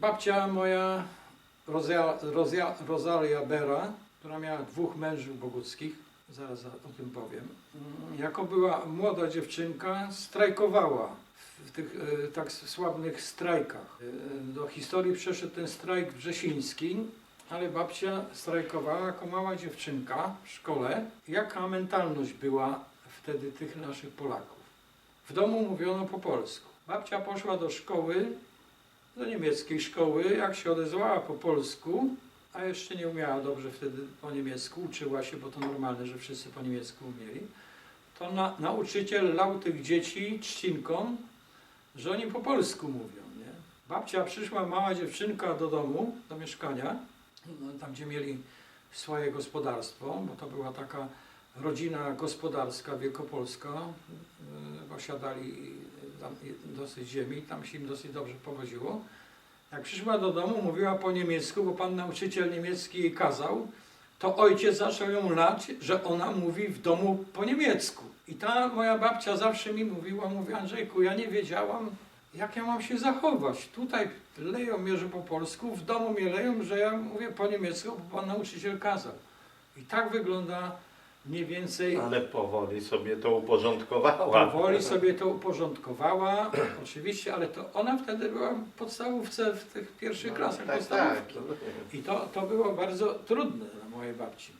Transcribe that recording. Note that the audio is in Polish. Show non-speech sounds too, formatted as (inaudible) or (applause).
babcia moja, Rozia, Rozia, Bera, która miała dwóch mężów boguckich, zaraz o tym powiem, jako była młoda dziewczynka, strajkowała w tych e, tak sławnych strajkach. E, Do historii przeszedł ten strajk wrzesiński, ale babcia strajkowała jako mała dziewczynka w szkole. Jaka mentalność była wtedy tych naszych Polaków? W domu mówiono po polsku. Babcia poszła do szkoły, do niemieckiej szkoły, jak się odezwała po polsku, a jeszcze nie umiała dobrze wtedy po niemiecku, uczyła się, bo to normalne, że wszyscy po niemiecku umieli, to na, nauczyciel lał tych dzieci trzcinką, że oni po polsku mówią. Nie? Babcia przyszła, mała dziewczynka do domu, do mieszkania, no, tam gdzie mieli swoje gospodarstwo, bo to była taka rodzina gospodarska wielkopolska, yy, posiadali tam dosyć ziemi, tam się im dosyć dobrze powoziło. Jak przyszła do domu, mówiła po niemiecku, bo pan nauczyciel niemiecki jej kazał, to ojciec zaczął ją lać, że ona mówi w domu po niemiecku. I ta moja babcia zawsze mi mówiła, mówi Andrzejku, ja nie wiedziałam, jak ja mam się zachować. Tutaj leją mnie, że po polsku, w domu mnie leją, że ja mówię po niemiecku, bo pan nauczyciel kazał. I tak wygląda mniej więcej Ale powoli sobie to uporządkowała. Powoli sobie to uporządkowała, (clears throat) oczywiście, ale to ona wtedy była w podstawówce w tych pierwszych klasach tak, tak. podstawówki. I to, to było bardzo trudne dla mojej babci.